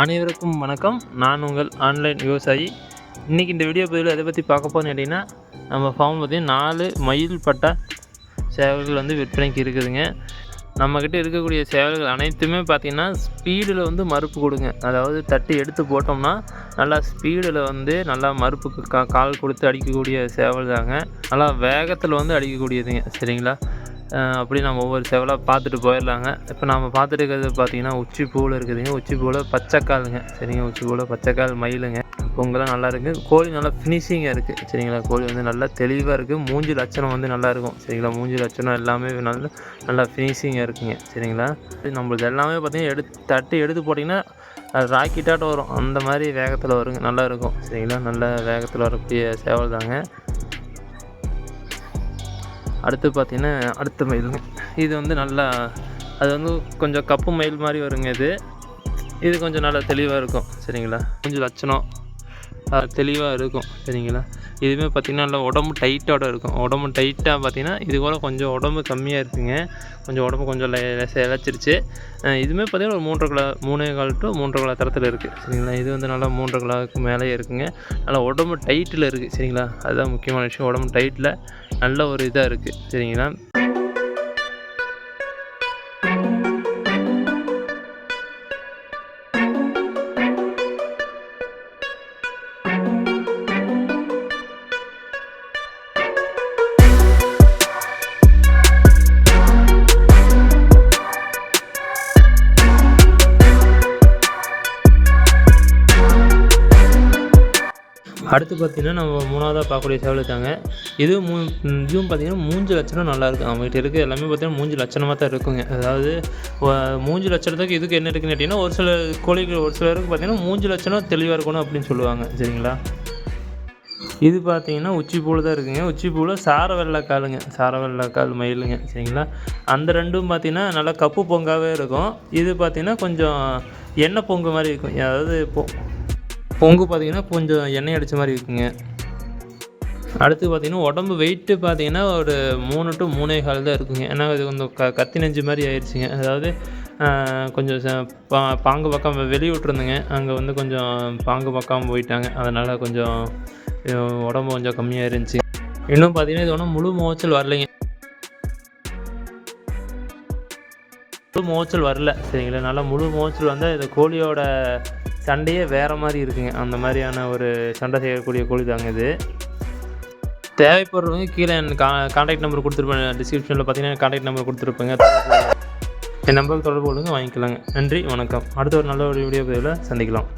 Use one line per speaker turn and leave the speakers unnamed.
அனைவருக்கும் வணக்கம். நான் உங்கள் ஆன்லைன் விவசாயி. இன்றைக்கி இந்த வீடியோ பதிவில் எதை பற்றி பார்க்க போகணும் கேட்டிங்கன்னா நம்ம ஃபார்ம் பார்த்திங்கன்னா நாலு மயில் பட்டா சேவல்கள் வந்து விற்பனைக்கு இருக்குதுங்க. நம்மக்கிட்ட இருக்கக்கூடிய சேவல்கள் அனைத்துமே பார்த்திங்கன்னா ஸ்பீடில் வந்து மறுப்பு கொடுங்க. அதாவது தட்டி எடுத்து போட்டோம்னா நல்லா ஸ்பீடில் வந்து நல்லா மறுப்புக்கு கா கால் கொடுத்து அடிக்கக்கூடிய சேவல் தாங்க நல்லா வேகத்தில் வந்து அடிக்கக்கூடியதுங்க. சரிங்களா? அப்படி நம்ம ஒவ்வொரு செவலாக பார்த்துட்டு போயிடலாங்க. இப்போ நம்ம பார்த்துட்டு இருக்கிறது பார்த்தீங்கன்னா உச்சி பூவில் இருக்குதுங்க. உச்சி பூவில் பச்சைக்காலுங்க சரிங்க உச்சி பூவில் பச்சைக்கால் மயிலுங்க. பொங்கலாம் நல்லா இருக்குது கோழி நல்லா ஃபினிஷிங்காக இருக்குது சரிங்களா கோழி வந்து நல்லா தெளிவாக இருக்குது மூஞ்சி லட்சணம் வந்து நல்லாயிருக்கும் சரிங்களா மூஞ்சி லட்சணம் எல்லாமே நல்ல நல்லா ஃபினிஷிங்காக இருக்குங்க. சரிங்களா நம்மளுக்கு நம்மளுது எல்லாமே பார்த்தீங்கன்னா எடுத்து தட்டி எடுத்து போட்டிங்கன்னா அது ராக்கெட்டாட்டம் வரும். அந்த மாதிரி வேகத்தில் வருங்க. நல்லா இருக்கும். சரிங்களா நல்ல வேகத்தில் வரக்கூடிய சேவல் தாங்க. அடுத்து பார்த்தீங்கன்னா அடுத்த மயிலுங்க இது வந்து நல்லா அது வந்து கொஞ்சம் கப்பு மயில் மாதிரி வருங்க இது. இது கொஞ்சம் நல்லா தெளிவாக இருக்கும் சரிங்களா? கொஞ்சம் லட்சணம் தெளிவாக இருக்கும் சரிங்களா? இதுவுமே பார்த்திங்கன்னா நல்லா உடம்பு டைட்டோட இருக்கும். உடம்பு டைட்டாக பார்த்தீங்கன்னா இது கூட கொஞ்சம் உடம்பு கம்மியாக இருக்குங்க. கொஞ்சம் உடம்பு கொஞ்சம் இழைச்சிருச்சு. இதுவுமே பார்த்திங்கன்னா ஒரு மூன்றரை கிலோ மூணே கால் டு மூன்றரை கிலோ தரத்தில் இருக்குது சரிங்களா? இது வந்து நல்லா மூன்றரை கிலோவுக்கு மேலேயே இருக்குங்க. நல்லா உடம்பு டைட்டில் இருக்குது சரிங்களா? அதுதான் முக்கியமான விஷயம். உடம்பு டைட்டில் நல்ல ஒரு இதாக இருக்குது சரிங்களா? அடுத்து பார்த்தீங்கன்னா நம்ம மூணாவதாக பார்க்கக்கூடிய சேவல் தாங்க இது மூ இதுவும் பார்த்தீங்கன்னா மூஞ்சு லட்சணம் நல்லா இருக்கும் நம்மகிட்ட இருக்க எல்லாமே பார்த்தீங்கன்னா மூஞ்சு லட்சணமாக தான் இருக்குங்க. அதாவது மூஞ்சு லட்சணத்துக்கு இதுக்கு என்ன இருக்குன்னு கேட்டிங்கன்னா ஒரு சில கோழிகள் ஒரு சிலருக்கு பார்த்தீங்கன்னா மூஞ்சு லட்சணம் தெளிவாக இருக்கணும் அப்படின்னு சொல்லுவாங்க. சரிங்களா? இது பார்த்தீங்கன்னா உச்சி பூவில் தான் இருக்குங்க. உச்சி பூவில் சார வெள்ளைக்காலுங்க. சார வெள்ளைக்கால் மயிலுங்க. சரிங்களா? அந்த ரெண்டும் பார்த்தீங்கன்னா நல்லா கப்பு பொங்காவே இருக்கும். இது பார்த்தீங்கன்னா கொஞ்சம் எண்ணெய் பொங்கு மாதிரி இருக்கும். அதாவது இப்போது பொங்கு பார்த்தீங்கன்னா கொஞ்சம் எண்ணெய் அடித்த மாதிரி இருக்குங்க. அடுத்து பார்த்தீங்கன்னா உடம்பு வெயிட்டு பார்த்தீங்கன்னா ஒரு மூணு டு மூணே கால் தான் இருக்குங்க. ஏன்னா இது கொஞ்சம் க கத்தி நெஞ்சு மாதிரி ஆயிடுச்சுங்க. அதாவது கொஞ்சம் ச- பா பாங்கு பக்கம் வெளியே விட்டுருந்துங்க அங்கே வந்து கொஞ்சம் பாங்கு பக்கம் போயிட்டாங்க. அதனால் கொஞ்சம் உடம்பு கொஞ்சம் கம்மியாக இருந்துச்சு இன்னும் பார்த்தீங்கன்னா இது ஒன்றும் முழு முகச்சல் வரலைங்க. முழு முகச்சல் வரல. சரிங்களா? நல்லா முழு முகச்சல் வந்தால் இது கோழியோட சண்டையே வேறு மாதிரி இருக்குங்க. அந்த மாதிரியான ஒரு சண்டை செய்யக்கூடிய கோழி தாங்க இது. தேவைப்படுறவங்க கீழே என் கா கான்டாக்ட் நம்பர் கொடுத்துருப்பேன். டிஸ்கிரிப்ஷனில் பார்த்தீங்கன்னா கான்டாக்ட் நம்பர் கொடுத்துருப்பேங்க. என் நம்பருக்கு தொடர்பு கொள்ளுங்க. வாங்கிக்கலாங்க. நன்றி. வணக்கம். அடுத்த ஒரு நல்ல ஒரு வீடியோ பதிவில் சந்திக்கலாம்.